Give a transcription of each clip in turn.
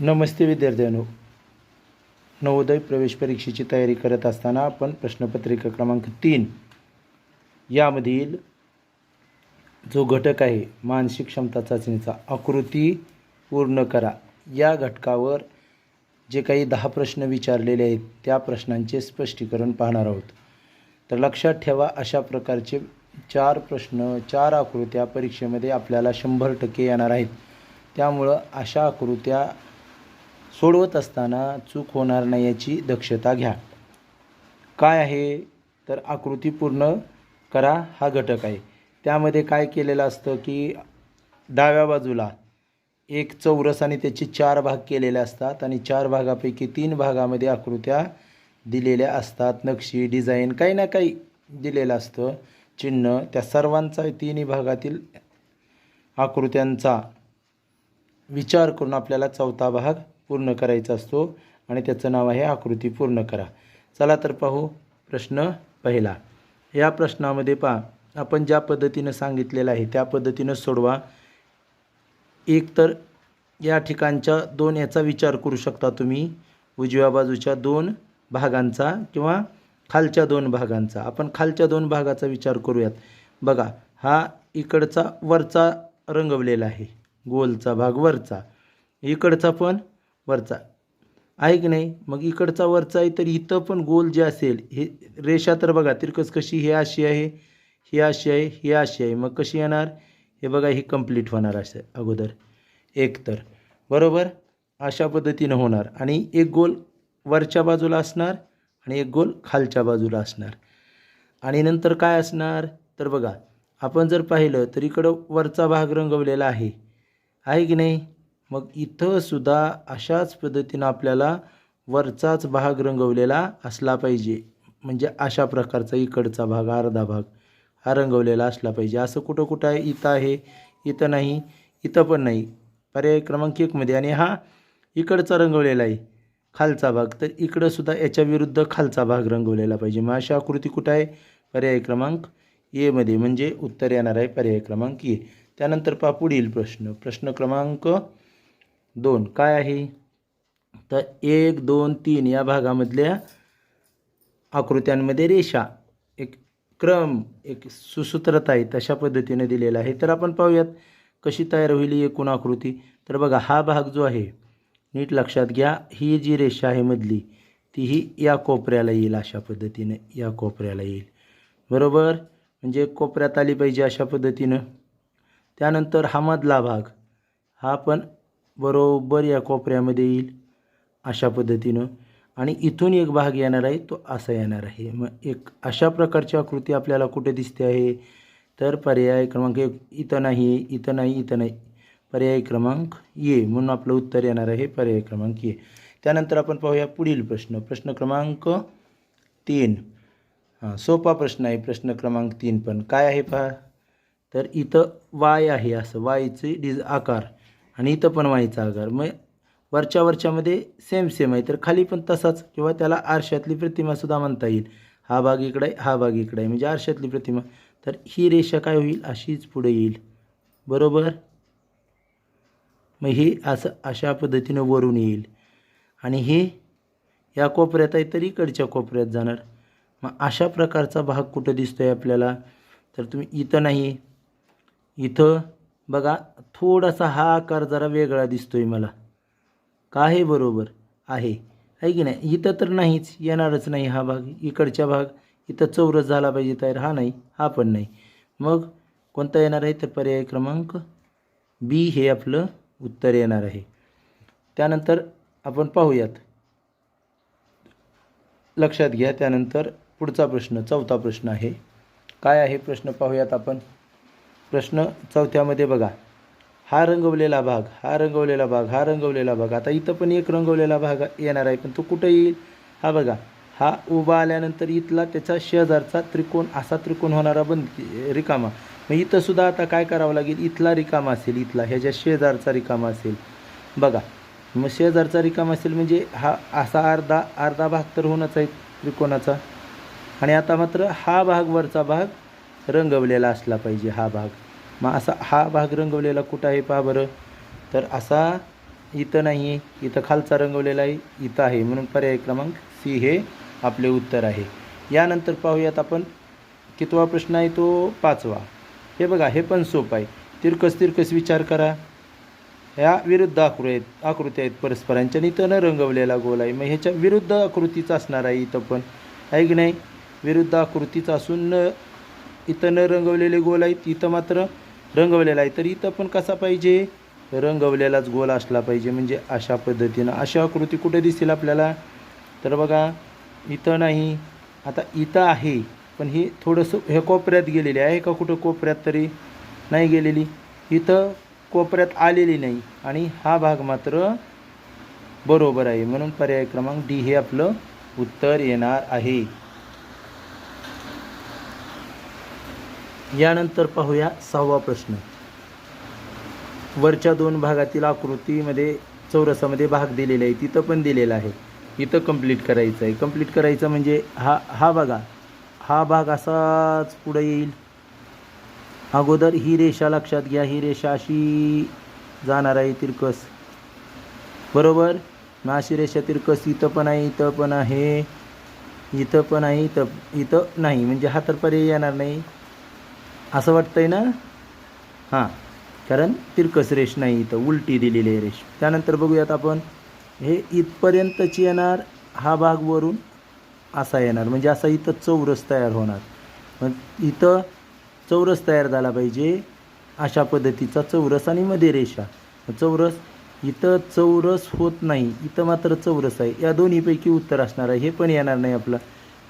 नमस्ते विद्यार्थ्यांनो. नवोदय प्रवेश परीक्षेची तयारी करत असताना आपण प्रश्नपत्रिका क्रमांक तीन यामधील जो घटक आहे मानसिक क्षमता चाचणीचा आकृती पूर्ण करा. या घटकावर जे काही दहा प्रश्न विचारलेले आहेत त्या प्रश्नांचे स्पष्टीकरण पाहणार आहोत. तर लक्षात ठेवा अशा प्रकारचे चार प्रश्न चार आकृत्या परीक्षेमध्ये आपल्याला शंभर टक्के येणार आहेत. त्यामुळं अशा आकृत्या सोडवत असताना चूक होणार नाही याची दक्षता घ्या. काय आहे? तर आकृती पूर्ण करा हा घटक आहे. त्यामध्ये काय केलेलं असतं की डाव्या बाजूला एक चौरस आणि त्याचे चार भाग केलेले असतात आणि चार भागापैकी तीन भागामध्ये आकृत्या दिलेल्या असतात. नक्षी डिझाईन काही ना काही दिलेलं असतं. चिन्ह त्या सर्वांचा तिन्ही भागातील आकृत्यांचा विचार करून आपल्याला चौथा भाग पूर्ण करायचा असतो आणि त्याचं नाव आहे आकृती पूर्ण करा. चला तर पाहू प्रश्न पहिला. या प्रश्नामध्ये पहा आपण ज्या पद्धतीनं सांगितलेलं आहे त्या पद्धतीनं सोडवा. एक तर या ठिकाणच्या दोन याचा विचार करू शकता तुम्ही. उजव्या बाजूच्या दोन भागांचा किंवा खालच्या दोन भागांचा. आपण खालच्या दोन भागाचा विचार करूयात. बघा हा इकडचा वरचा रंगवलेला आहे. गोलचा भाग वरचा. इकडचा पण वरचा. आहे की नाही? मग इकडचा वरचा आहे तर इथं पण गोल जे असेल हे रेषा तर बघा तिरकस कशी हे अशी आहे ही अशी आहे ही अशी आहे. मग कशी येणार? हे बघा ही कंप्लीट होणार असं अगोदर. एक तर. बरोबर? अशा पद्धतीनं होणार. आणि एक गोल वरच्या बाजूला असणार आणि एक गोल खालच्या बाजूला असणार. आणि नंतर काय असणार? तर बघा आपण जर पाहिलं तर इकडं वरचा भाग रंगवलेला आहे. आहे की नाही? मग इथं सुद्धा अशाच पद्धतीनं आपल्याला वरचाच भाग रंगवलेला असला पाहिजे. म्हणजे अशा प्रकारचा इकडचा भाग अर्धा भाग हा रंगवलेला असला पाहिजे. असं कुठं कुठं आहे इथं आहे इथं नाही इथं पण नाही. पर्याय क्रमांक एकमध्ये आणि हा इकडचा रंगवलेला आहे खालचा भाग. तर इकडंसुद्धा याच्या विरुद्ध खालचा भाग रंगवलेला पाहिजे. मग अशा आकृती कुठं आहे? पर्याय क्रमांक एमध्ये म्हणजे उत्तर येणार आहे पर्याय क्रमांक ए. त्यानंतर पहा पुढील प्रश्न. प्रश्न क्रमांक दोन. काय आहे? तर एक दोन तीन या भागामधल्या आकृत्यांमध्ये रेषा एक क्रम एक सुसूत्रता आहे तशा पद्धतीने दिलेला आहे. तर आपण पाहूयात कशी तयार होईल एकूण आकृती. तर बघा हा भाग जो आहे नीट लक्षात घ्या ही जी रेषा आहे मधली तीही या कोपऱ्याला येईल अशा पद्धतीनं या कोपऱ्याला येईल. बरोबर? म्हणजे कोपऱ्यात आली पाहिजे अशा पद्धतीनं. त्यानंतर हा मधला भाग हा पण बरोबर या कोपऱ्यामध्ये येईल अशा पद्धतीनं. आणि इथून एक भाग येणार आहे तो असा येणार आहे. मग एक अशा प्रकारची आकृती आपल्याला कुठे दिसते आहे? तर पर्याय क्रमांक एक इथं नाही इथं नाही इथं नाही. पर्याय क्रमांक ये म्हणून आपलं उत्तर येणार आहे पर्याय क्रमांक ये त्यानंतर आपण पाहूया पुढील प्रश्न. प्रश्न क्रमांक तीन. हां सोपा प्रश्न आहे प्रश्न क्रमांक तीन पण. काय आहे पहा? तर इथं वाय आहे असं. वायचे डिज आकार. आणि इथं पण व्हायचा आकार मग वरच्या वरच्यामध्ये सेम सेम आहे. तर खाली पण तसाच किंवा त्याला आरशातली प्रतिमासुद्धा म्हणता येईल. हा भाग इकडे आहे हा भाग इकडे आहे. म्हणजे आरशातली प्रतिमा. तर ही रेषा काय होईल? अशीच पुढे येईल. बरोबर? मग हे असं अशा पद्धतीनं वरून येईल. आणि हे या कोपऱ्यात आहे तर इकडच्या कोपऱ्यात जाणार. मग अशा प्रकारचा भाग कुठं दिसतो आहे आपल्याला? तर तुम्ही इथं नाही. इथं बघा थोडासा हा आकार जरा वेगळा दिसतोय मला. का आहे बरोबर आहे. आहे की नाही? इथं तर नाहीच येणारच नाही हा भाग. इकडच्या भाग इथं चौरस झाला पाहिजे तयार हा नाही हा पण नाही. मग कोणता येणार आहे? तर पर्याय क्रमांक बी हे आपलं उत्तर येणार आहे. त्यानंतर आपण पाहूयात. लक्षात घ्या त्यानंतर पुढचा प्रश्न चौथा प्रश्न आहे. काय आहे? प्रश्न पाहूयात आपण. प्रश्न चौथ्यामध्ये बघा. हा रंगवलेला भाग हा रंगवलेला भाग हा रंगवलेला भाग. आता इथं पण एक रंगवलेला भाग येणार आहे पण तो कुठं येईल? हा बघा. हा उभा आल्यानंतर इथला त्याचा शेजारचा त्रिकोण असा त्रिकोण होणारा बंद रिकामा. मग इथं सुद्धा आता काय करावं लागेल? इथला रिकामा असेल इथला. ह्याच्या शेजारचा रिकामा असेल. बघा. मग शेजारचा रिकामा असेल म्हणजे हा असा अर्धा अर्धा भाग तर होणंच आहे त्रिकोणाचा. आणि आता मात्र हा भाग वरचा भाग रंगवलेला असला पाहिजे हा भाग. मग असा हा भाग रंगवलेला कुठं आहे पहा बरं. तर असा इथं नाही आहे इथं खालचा रंगवलेला आहे इथं आहे. म्हणून पर्याय क्रमांक सी हे आपले उत्तर आहे. यानंतर पाहूयात आपण कितवा प्रश्न आहे तो पाचवा. हे बघा हे पण सोपं आहे. तिरकस तिरकस विचार करा. ह्या विरुद्ध आकृती आहेत आकृती आहेत परस्परांच्या आणि इथं न रंगवलेला गोल आहे. मग ह्याच्या विरुद्ध आकृतीचा असणार आहे इथं पण. आहे की नाही? विरुद्ध आकृतीचा असून न इथं न रंगवलेले गोल आहेत इथं मात्र रंगवलेला आहे. तर इथं पण कसा पाहिजे? रंगवलेलाच गोल असला पाहिजे म्हणजे अशा पद्धतीनं. अशा आकृती कुठे दिसतील आपल्याला? तर बघा इथं नाही. आता इथं आहे पण ही थोडंसं हे कोपऱ्यात गेलेली आहे का कुठं कोपऱ्यात तरी? नाही गेलेली. इथं कोपऱ्यात आलेली नाही आणि हा भाग मात्र बरोबर आहे. म्हणून पर्याय क्रमांक डी हे आपलं उत्तर येणार आहे. यानंतर पाहूया सहावा प्रश्न. वरच्या दोन भागातील आकृतीमध्ये चौरसामध्ये भाग दिलेला आहे तिथं पण दिलेला आहे. इथं कंप्लीट करायचं आहे. कंप्लीट करायचं म्हणजे हा हा बघा. हा भाग असाच पुढे येईल. अगोदर ही रेषा लक्षात घ्या. ही रेषा अशी जाणार आहे तिरकस. बरोबर? मग अशी रेषा तिरकस. इथं पण आहे इथं पण आहे. इथं पण आहे इथं इथं नाही. म्हणजे हा तर पर्याय येणार नाही. असं वाटतंय ना? हां. कारण तिरकस रेष नाही इथं उलटी दिलेली आहे रेष त्यानंतर बघूयात आपण हे इथपर्यंतची येणार हा भाग वरून असा येणार. म्हणजे असा इथं चौरस तयार होणार. मग इथं चौरस तयार झाला पाहिजे अशा पद्धतीचा चौरस आणि मध्ये रेषा. चौरस इथं चौरस होत नाही इथं मात्र चौरस आहे. या दोन्हीपैकी उत्तर असणार आहे. हे पण येणार नाही आपलं.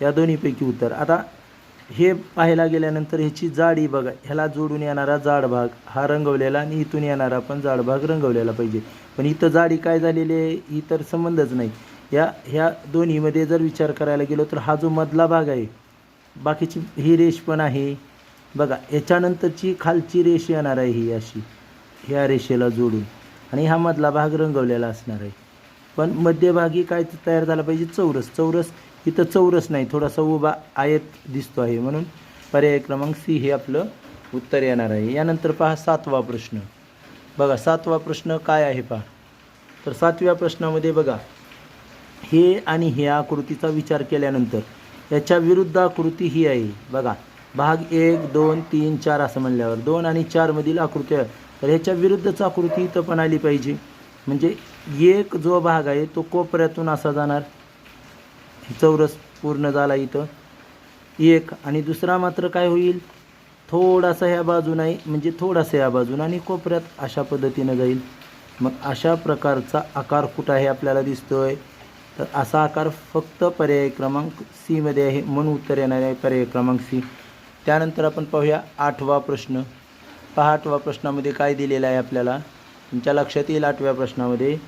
या दोन्हीपैकी उत्तर. आता हे पाहायला गेल्यानंतर ह्याची जाडी बघा ह्याला जोडून येणारा जाड भाग हा रंगवलेला आणि इथून येणारा पण जाड भाग रंगवलेला पाहिजे. पण इथं जाडी काय झालेली आहे? ही तर संबंधच नाही. या ह्या दोन्हीमध्ये जर विचार करायला गेलो तर हा जो मधला भाग आहे बाकीची ही रेष पण आहे. बघा याच्यानंतरची खालची रेष येणार आहे ही अशी ह्या रेषेला जोडून. आणि हा मधला भाग रंगवलेला असणार आहे. पण मध्यभागी काय तयार झाला पाहिजे? चौरस. चौरस इथं चौरस नाही थोडासा उभा आयत दिसतो आहे. म्हणून पर्याय क्रमांक सी हे आपलं उत्तर येणार आहे. यानंतर पहा सातवा प्रश्न. बघा सातवा प्रश्न काय आहे पहा. तर सातव्या प्रश्नामध्ये बघा हे आणि ह्या आकृतीचा विचार केल्यानंतर याच्या विरुद्ध आकृती ही आहे. बघा भाग एक दोन तीन चार असं म्हणल्यावर दोन आणि चारमधील आकृती आहे. तर ह्याच्या विरुद्धच आकृती इथं पण आली पाहिजे. म्हणजे एक जो भाग आहे तो कोपऱ्यातून असा जाणार. चौरस पूर्ण झाला इथं. एक आणि दुसरा मात्र काय होईल? थोडासा ह्या बाजून आहे म्हणजे थोडासा या बाजून आणि कोपऱ्यात अशा पद्धतीनं जाईल. मग अशा प्रकारचा आकार कुठं आहे आपल्याला दिसतोय? तर असा आकार फक्त पर्याय क्रमांक सीमध्ये आहे म्हणून उत्तर येणार आहे पर्याय क्रमांक सी. त्यानंतर आपण पाहूया आठवा प्रश्न. पहा आठवा प्रश्नामध्ये काय दिलेलं आहे आपल्याला. तुमच्या लक्षात येईल आठव्या प्रश्नामध्ये.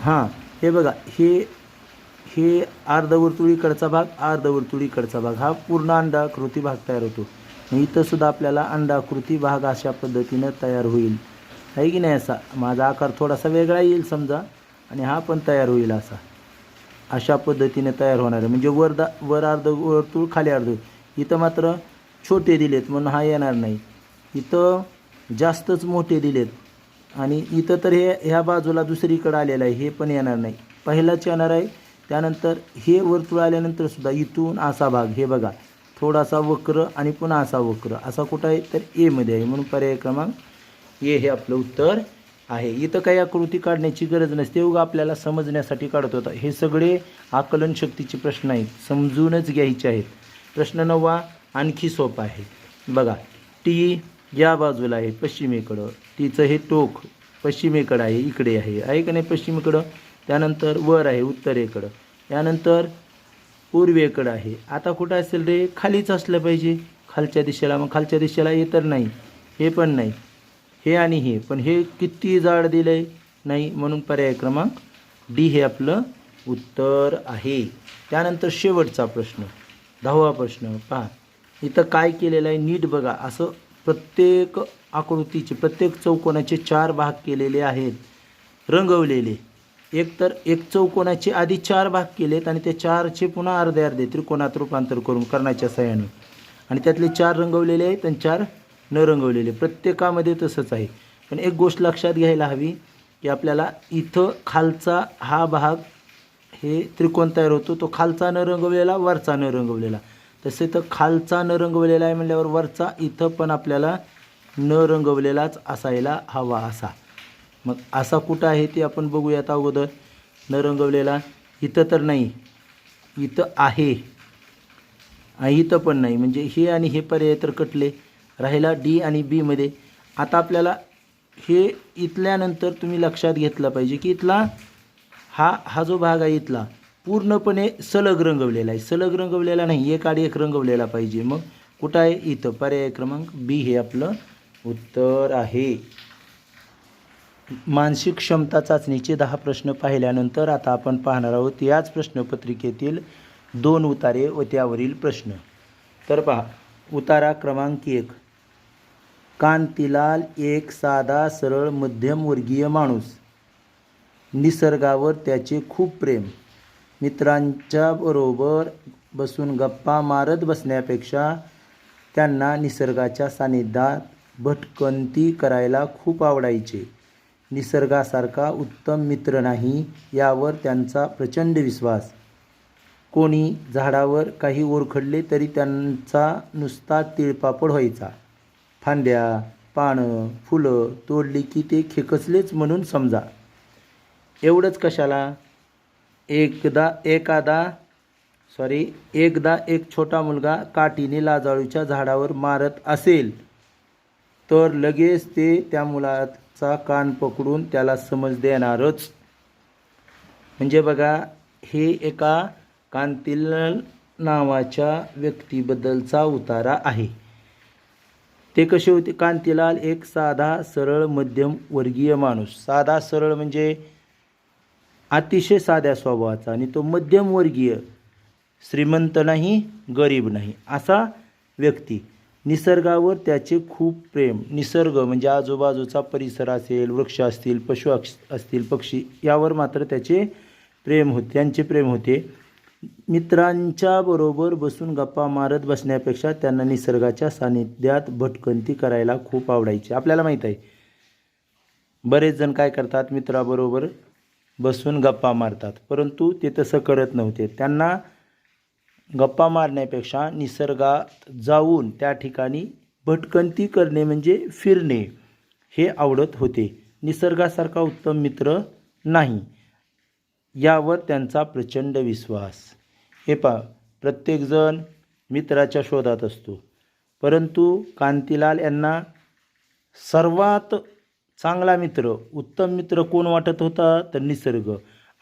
हां हे बघा हे हे अर्धवर्तुळीकडचा भाग अर्धवर्तुळीकडचा भाग हा पूर्ण अंडाकृती भाग तयार होतो. इथं सुद्धा आपल्याला अंडाकृती भाग अशा पद्धतीनं तयार होईल. आहे की नाही असा? माझा आकार थोडासा वेगळा येईल समजा आणि हा पण तयार होईल असा. अशा पद्धतीने तयार होणार आहे. म्हणजे वर दा वर अर्ध वर्तुळ खाली अर्ध इथं मात्र छोटे दिलेत म्हणून हा येणार नाही. इथं जास्तच मोठे दिलेत. आणि इथं तर हे ह्या बाजूला दुसरीकडं आलेलं आहे. हे पण येणार नाही. पहिलाच येणार आहे. त्यानंतर हे वर्तुळ आल्यानंतर सुद्धा इथून असा भाग हे बघा थोडासा वक्र आणि पुन्हा असा वक्र असा कुठं आहे? तर एमध्ये आहे. म्हणून पर्याय क्रमांक ए हे आपलं उत्तर आहे. इथं काही आकृती काढण्याची गरज नसते. उगा आपल्याला समजण्यासाठी काढत होता हे सगळे आकलन शक्तीचे प्रश्न आहेत. समजूनच घ्यायचे आहेत. प्रश्न नववा आणखी सोपा आहे. बघा टी या बाजूला आहे पश्चिमेकडं. टीचं हे टोक पश्चिमेकडं आहे इकडे आहे. आहे का नाही पश्चिमेकडं? त्यानंतर वर आहे उत्तरेकडं. त्यानंतर पूर्वेकडं आहे. आता कुठं असेल रे? खालीच असलं पाहिजे. खालच्या दिशेला. मग खालच्या दिशेला हे तर नाही. हे पण नाही. हे आणि हे. पण हे किती जाड दिलं आहे नाही. म्हणून पर्याय क्रमांक डी हे आपलं उत्तर आहे. त्यानंतर शेवटचा प्रश्न. दहावा प्रश्न. पहा. इथं काय केलेलं आहे? नीट बघा. असं प्रत्येक आकृतीचे प्रत्येक चौकोनाचे चार भाग केलेले आहेत. रंगवलेले. एक तर एक चौकोनाचे आधी चार भाग केलेत आणि त्या चारचे पुन्हा अर्धे अर्धे त्रिकोणात रूपांतर करून कर्णाच्या सहाय्याने आणि त्यातले चार रंगवलेले आहेत आणि चार न रंगवलेले. प्रत्येकामध्ये तसंच आहे. पण एक गोष्ट लक्षात घ्यायला हवी की आपल्याला इथं खालचा हा भाग हे त्रिकोण तयार होतो. तो खालचा न रंगवलेला वरचा न रंगवलेला. तसे तर खालचा न रंगवलेला आहे म्हणल्यावर वरचा इथं पण आपल्याला न रंगवलेलाच असायला हवा असा. मग असा कुठं आहे ते आपण बघूयात अगोदर. न रंगवलेला इथं तर नाही. इथं आहे. इथं पण नाही. म्हणजे हे आणि हे पर्याय तर कटले. राहिला डी आणि बीमध्ये आता आपल्याला हे इथल्यानंतर तुम्ही लक्षात घेतला पाहिजे की इथला हा हा जो भाग आहे इथला पूर्णपणे सलग रंगवलेला आहे. सलग रंगवलेला नाही. एक आडी एक रंगवलेला पाहिजे. मग कुठं आहे? इथं. पर्याय क्रमांक बी हे आपलं उत्तर आहे. मानसिक क्षमता चाचणीचे दहा प्रश्न पाहिल्यानंतर आता आपण पाहणार आहोत याच प्रश्नपत्रिकेतील दोन उतारे व त्यावरील प्रश्न. तर पहा उतारा क्रमांक एक. कांतीलाल एक साधा सरळ मध्यमवर्गीय माणूस. निसर्गावर त्याचे खूप प्रेम. मित्रांच्या बरोबर बसून गप्पा मारत बसण्यापेक्षा त्यांना निसर्गाच्या सानिध्यात भटकंती करायला खूप आवडायचे. निसर्गासारखा उत्तम मित्र नाही यावर त्यांचा प्रचंड विश्वास. कोणी झाडावर काही ओरखडले तरी त्यांचा नुसता तिळपापड व्हायचा. फांद्या पानं फुलं तोडली की ते खेकसलेच म्हणून समजा. एवढंच कशाला? एकदा एखादा सॉरी एकदा एक छोटा मुलगा काठीने लाजाळूच्या झाडावर मारत असेल तर लगेच ते त्या मुलात चा कान पकडून त्याला समज देणारच. म्हणजे बघा हे एका कांतील नावाच्या व्यक्तीबद्दलचा उतारा आहे. ते कसे होते? कांतीलाल एक साधा सरळ मध्यम वर्गीय माणूस. साधा सरळ म्हणजे अतिशय साध्या स्वभावाचा आणि तो मध्यमवर्गीय श्रीमंत नाही गरीब नाही असा व्यक्ती. निसर्गावर त्याचे खूप प्रेम. निसर्ग म्हणजे आजूबाजूचा परिसर असेल वृक्ष असतील पशु अक्ष असतील पक्षी यावर मात्र त्याचे प्रेम होते त्यांचे प्रेम होते. मित्रांच्या बरोबर बसून गप्पा मारत बसण्यापेक्षा त्यांना निसर्गाच्या सानिध्यात भटकंती करायला खूप आवडायची. आपल्याला माहीत आहे. बरेच जण काय करतात? मित्राबरोबर बसून गप्पा मारतात. परंतु ते तसं करत नव्हते. त्यांना गप्पा मारण्यापेक्षा निसर्गात जाऊन त्या ठिकाणी भटकंती करणे म्हणजे फिरणे हे आवडत होते. निसर्गासारखा उत्तम मित्र नाही यावर त्यांचा प्रचंड विश्वास. हे पहा प्रत्येकजण मित्राच्या शोधात असतो. परंतु कांतीलाल यांना सर्वात चांगला मित्र उत्तम मित्र कोण वाटत होता? तर निसर्ग.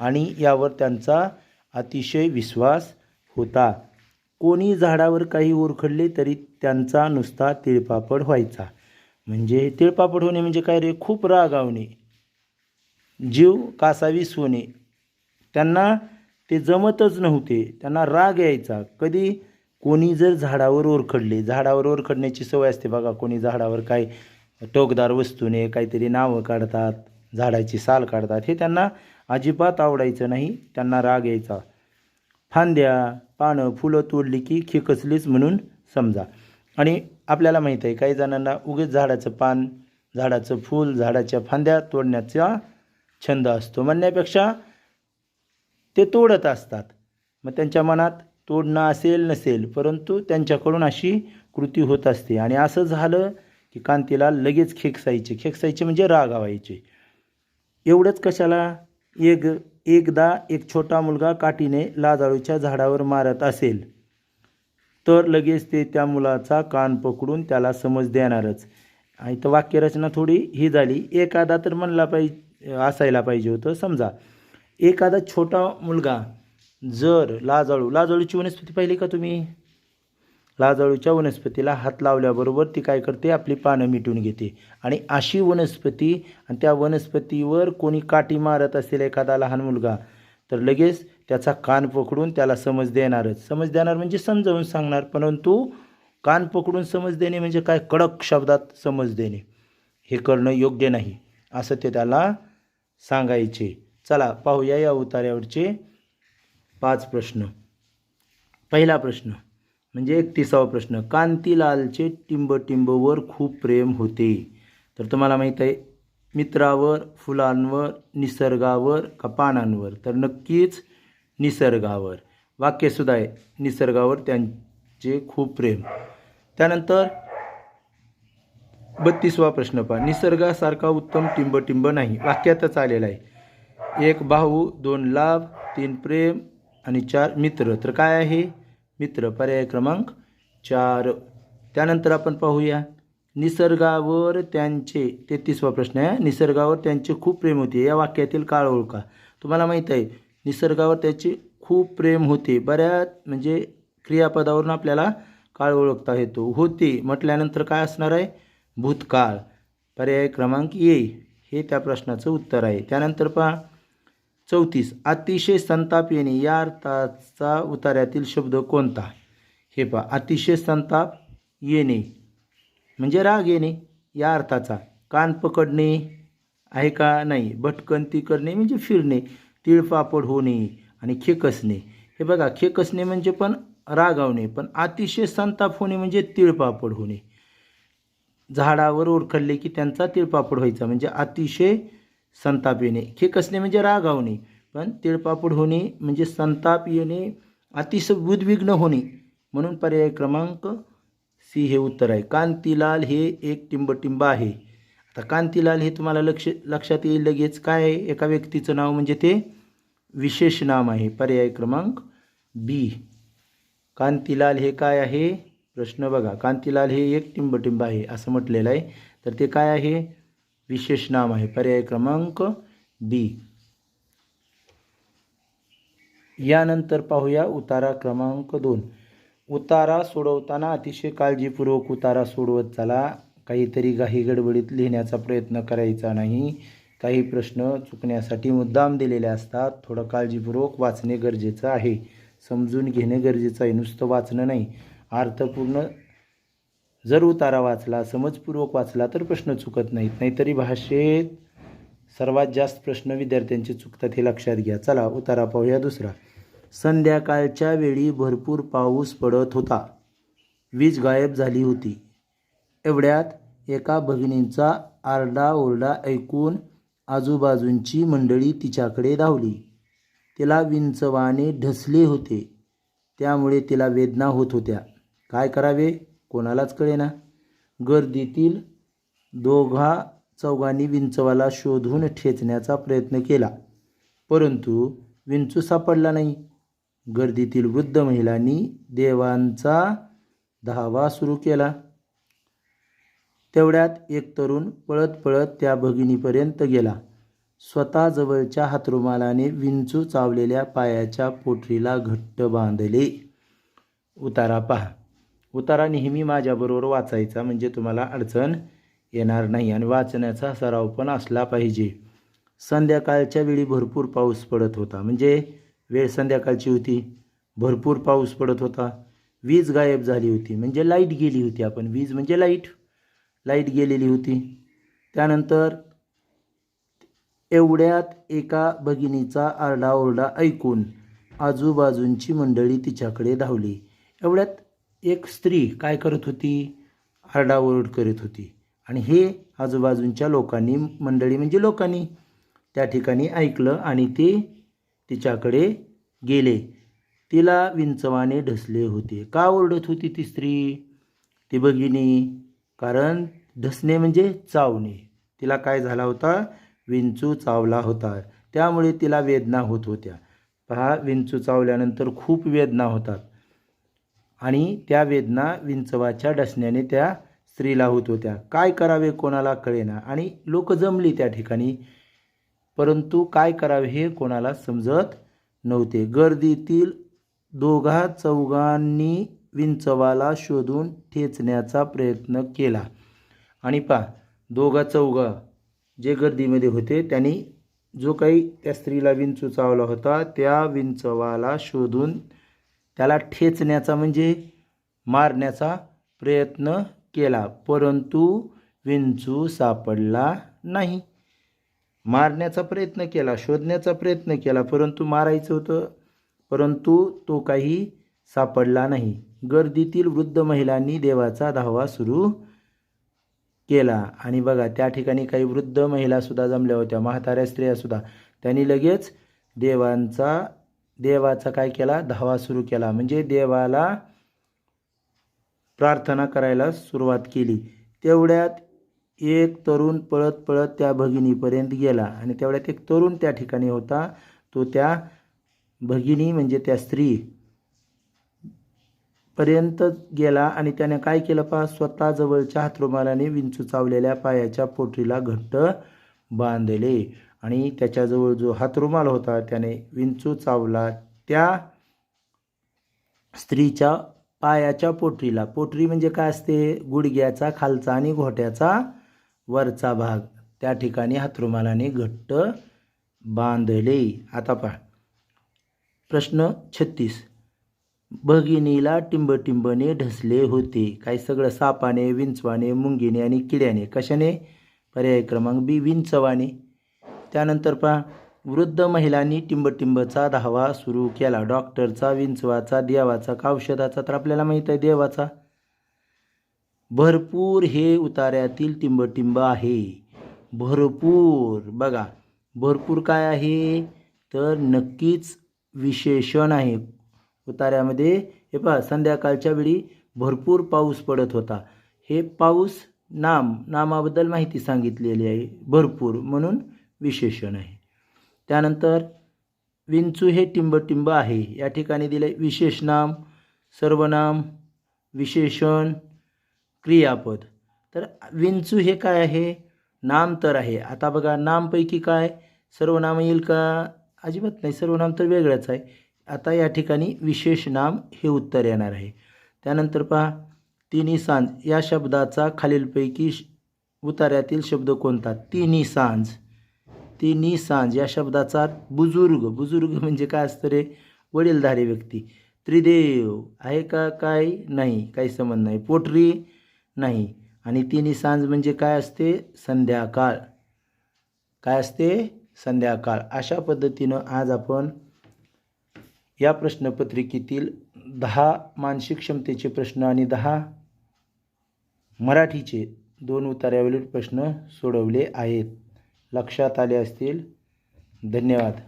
आणि यावर त्यांचा अतिशय विश्वास होता. कोणी झाडावर काही ओरखडले तरी त्यांचा नुसता तिळपापड व्हायचा. म्हणजे तिळपापड होणे म्हणजे काय रे? खूप रागावणे जीव कासावीस होणे त्यांना ते जमतच नव्हते. त्यांना राग यायचा. कधी? कोणी जर झाडावर ओरखडले. झाडावर ओरखडण्याची सवय असते बघा. कोणी झाडावर काय टोकदार वस्तूने काहीतरी नावं काढतात झाडाची साल काढतात हे त्यांना अजिबात आवडायचं नाही. त्यांना राग यायचा. फांद्या पानं फुलं तोडली की खेकसलीच म्हणून समजा. आणि आपल्याला माहीत आहे काही जणांना उगीच झाडाचं पान झाडाचं फूल झाडाच्या फांद्या तोडण्याचा छंद असतो. म्हणण्यापेक्षा ते तोडत असतात. मग त्यांच्या मनात तोडणं असेल नसेल परंतु त्यांच्याकडून अशी कृती होत असते. आणि असं झालं की कांतीला लगेच खेकसायचे. खेकसायचे म्हणजे रागावायचे. एवढंच कशाला? एक एकदा एक छोटा मुलगा काठीने लाजाळूच्या झाडावर मारत असेल. तर लगेच ते त्या मुलाचा कान पकडून त्याला समज देणारच. आणि तर वाक्यरचना थोडी ही झाली. एखादा तर म्हणला पाहिजे असायला पाहिजे होतं. समजा एखादा छोटा मुलगा जर लाजाळू लाजाळूची वनस्पती पाहिली का तुम्ही? लाजाळूच्या वनस्पतीला हात लावल्याबरोबर ती काय करते? आपली पानं मिटून घेते. आणि अशी वनस्पती आणि त्या वनस्पतीवर कोणी काठी मारत असेल एखादा लहान मुलगा तर लगेच त्याचा कान पकडून त्याला समज देणारच. समज देणार म्हणजे समजावून सांगणार परंतु कान पकडून समज देणे म्हणजे काय? कडक शब्दात समज देणे. हे करणं योग्य नाही असं ते त्याला सांगायचे. चला पाहूया या उतार्यावरचे पाच प्रश्न. पहिला प्रश्न म्हणजे एकतीसावा प्रश्न कांतीलालचे टिंब टिंबवर खूप प्रेम होते. तर तुम्हाला माहीत आहे मित्रावर फुलांवर निसर्गावर का पानांवर? तर नक्कीच निसर्गावर. वाक्यसुद्धा आहे निसर्गावर त्यांचे खूप प्रेम. त्यानंतर बत्तीसवा प्रश्न पहा निसर्गासारखा उत्तम टिंबटिंब नाही. वाक्यातच आलेला आहे एक भाऊ दोन लाभ तीन प्रेम आणि चार मित्र. तर काय आहे? मित्र पर्याय क्रमांक चार. त्यानंतर आपण पाहूया निसर्गावर त्यांचे तेहतीसवा प्रश्न आहे निसर्गावर त्यांचे खूप प्रेम होते. या वाक्यातील काळ ओळखा. तुम्हाला माहीत आहे निसर्गावर त्याचे खूप प्रेम होते. बऱ्याच म्हणजे क्रियापदावरून आपल्याला काळ ओळखता येतो. होते म्हटल्यानंतर काय असणार आहे? भूतकाळ. पर्याय क्रमांक ये हे त्या प्रश्नाचं उत्तर आहे. त्यानंतर पहा चौतीस. अतिशय संताप येणे या अर्थाचा उतार्यातील शब्द कोणता? हे पहा. अतिशय संताप येणे. म्हणजे राग येणे या अर्थाचा. कान पकडणे आहे का नाही? भटकंती करणे म्हणजे फिरणे तिळपापड होणे आणि खेकसणे. हे बघा खेकसणे म्हणजे पण रागावणे पण अतिशय संताप होणे म्हणजे तिळपापड होणे. झाडावर ओरखडले की त्यांचा तिळपापड व्हायचा. म्हणजे अतिशय संताप येणे खेकसणे म्हणजे रागावणे. पण तिळपापड होणे म्हणजे संताप येणे अतिशय उद्विग्न होणे. म्हणून पर्याय क्रमांक सी हे उत्तर आहे. कांतीलाल हे एक टिंबटिंब आहे. आता कांतीलाल हे तुम्हाला लक्ष लक्षात येईल लगेच. काय आहे? एका व्यक्तीचं नाव म्हणजे ते विशेष नाम आहे. पर्याय क्रमांक बी. कांतीलाल हे काय आहे? प्रश्न बघा. कांतीलाल हे एक टिंबटिंब आहे असं म्हटलेलं आहे. तर ते काय आहे? विशेष नाम आहे. पर्याय क्रमांक बी यानंतर पाहूया उतारा क्रमांक दोन. उतारा सोडवताना अतिशय काळजीपूर्वक उतारा सोडवत चला. काहीतरी काही गडबडीत लिहिण्याचा प्रयत्न करायचा नाही. काही प्रश्न चुकण्यासाठी मुद्दाम दिलेले असतात. थोडं काळजीपूर्वक वाचणे गरजेचं आहे. समजून घेणे गरजेचं आहे. नुसतं वाचणं नाही. अर्थपूर्ण जर उतारा वाचला समजपूर्वक वाचला तर प्रश्न चुकत नाहीत. नाहीतरी भाषेत सर्वात जास्त प्रश्न विद्यार्थ्यांचे चुकतात हे लक्षात घ्या. चला उतारा पाहूया दुसरा. संध्याकाळच्या वेळी भरपूर पाऊस पडत होता. वीज गायब झाली होती. एवढ्यात एका भगिनींचा आरडाओरडा ऐकून आजूबाजूंची मंडळी तिच्याकडे धावली. तिला विंचवाने ढसले होते. त्यामुळे तिला वेदना होत होत्या. काय करावे? कोणालाच कळेना. गर्दीतील दोघा चौघांनी विंचवाला शोधून ठेचण्याचा प्रयत्न केला. परंतु विंचू सापडला नाही. गर्दीतील वृद्ध महिलांनी देवांचा धावा सुरू केला. तेवढ्यात एक तरुण पळत पळत त्या भगिनीपर्यंत गेला. स्वतः जवळच्या हातरुमालाने विंचू चावलेल्या पायाच्या पोटरीला घट्ट बांधले. उतारा पहा. उतारा नेहमी माझ्याबरोबर वाचायचा म्हणजे तुम्हाला अडचण येणार नाही आणि वाचण्याचा सराव पण असला पाहिजे. संध्याकाळच्या वेळी भरपूर पाऊस पडत होता. म्हणजे वेळ संध्याकाळची होती. भरपूर पाऊस पडत होता. वीज गायब झाली होती. म्हणजे लाइट गेली होती आपण. वीज म्हणजे लाइट. लाइट गेलेली होती. त्यानंतर एवढ्यात एका भगिनीचा आरडाओरडा ऐकून आजूबाजूंची मंडळी तिच्याकडे धावली. एवढ्यात एक स्त्री काय करत होती? आरडाओरड करत होती. आणि हे आजूबाजूंच्या लोकांनी मंडळी म्हणजे लोकांनी त्या ठिकाणी ऐकलं आणि ते तिच्याकडे गेले. तिला विंचवाने ढसले होते. का ओरडत होती ती स्त्री? ती भगिनी कारण ढसणे म्हणजे चावणे. तिला काय झाला होता? विंचू चावला होता. त्यामुळे तिला वेदना होत होत्या. पहा विंचू चावल्यानंतर खूप वेदना होतात. आणि त्या वेदना विंचवाच्या डसण्याने त्या स्त्रीला होत होत्या. काय करावे कोणाला कळेना. आणि लोक जमली त्या ठिकाणी. परंतु काय करावे हे कोणाला समजत नव्हते. गर्दीतील दोघा चौघांनी विंचवाला शोधून ठेचण्याचा प्रयत्न केला. आणि पा दोघा चौघा जे गर्दीमध्ये होते त्यांनी जो काही त्या स्त्रीला विंचू चावला होता त्या विंचवाला शोधून त्याला ठेचण्याचा म्हणजे मारण्याचा प्रयत्न केला परंतु विंचू सापडला नाही. मारण्याचा प्रयत्न केला शोधण्याचा प्रयत्न केला परंतु मारायचं होतं. परंतु तो काही सापडला नाही. गर्दीतील वृद्ध महिलांनी देवाचा धावा सुरू केला. आणि बघा त्या ठिकाणी काही वृद्ध महिलासुद्धा जमल्या होत्या म्हाताऱ्या स्त्रियासुद्धा त्यांनी लगेच देवांचा देवाचा काय केला? धावा सुरू केला. म्हणजे देवाला प्रार्थना करायला सुरुवात केली. तेवढ्यात एक तरुण पळत पळत त्या भगिनीपर्यंत गेला. आणि तेवढ्यात एक तरुण त्या ठिकाणी होता. तो त्या भगिनी म्हणजे त्या स्त्री पर्यंत गेला आणि त्याने काय केलं पहा? स्वतः जवळच्या हातरुमालाने विंचू चावलेल्या पायाच्या पोटरीला घट्ट बांधले. आणि त्याच्याजवळ जो हातरुमाल होता त्याने विंचू चावला त्या स्त्रीच्या पायाच्या पोटरीला पोटरी म्हणजे काय असते? गुडघ्याचा खालचा आणि घोट्याचा वरचा भाग. त्या ठिकाणी हातरुमालाने घट्ट बांधले. आता पहा. प्रश्न छत्तीस. भगिनीला टिंबटिंबने ढसले होते. काही सगळं सापाने विंचवाने मुंगीने आणि किड्याने. कशाने? पर्याय क्रमांक बी विंचवाने. त्यानंतर पहा वृद्ध महिलांनी टिंबटिंबचा धावा सुरू केला. डॉक्टरचा विंचवाचा देवाचा का औषधाचा तर आपल्याला माहीत आहे देवाचा. भरपूर हे उतार्यातील टिंबटिंब आहे. भरपूर. बघा भरपूर काय आहे? तर नक्कीच विशेषण आहे. उतार्यामध्ये हे पहा संध्याकाळच्या वेळी भरपूर पाऊस पडत होता. हे पाऊस नाम नामाबद्दल माहिती सांगितलेली आहे. भरपूर. म्हणून विशेषण आहे. त्यानंतर विंचू हे टिंबटिंब आहे. या ठिकाणी दिले विशेष नाम सर्वनाम विशेषण क्रियापद. तर विंचू हे काय आहे? नाम तर आहे. आता बघा नामपैकी काय? सर्वनाम येईल का? अजिबात नाही. सर्वनाम तर वेगळंच आहे. आता या ठिकाणी विशेष नाम हे उत्तर येणार आहे. त्यानंतर पहा तिन्ही सांज. या शब्दाचा खालीलपैकी श- उतार्यातील शब्द कोणता? तिन्ही सांज. तिन्ही सांज या शब्दाचा बुजुर्ग. बुजुर्ग म्हणजे काय असतं रे? वडीलधारी व्यक्ती. त्रिदेव आहे का काय? नाही. काही संबंध नाही. पोटरी नाही. आणि तिन्ही सांज म्हणजे काय असते? संध्याकाळ. काय असते? संध्याकाळ. अशा पद्धतीनं आज आपण या प्रश्नपत्रिकेतील दहा मानसिक क्षमतेचे प्रश्न आणि दहा मराठीचे दोन उतार्यावरील प्रश्न सोडवले आहेत. लक्षात आले असतील. धन्यवाद.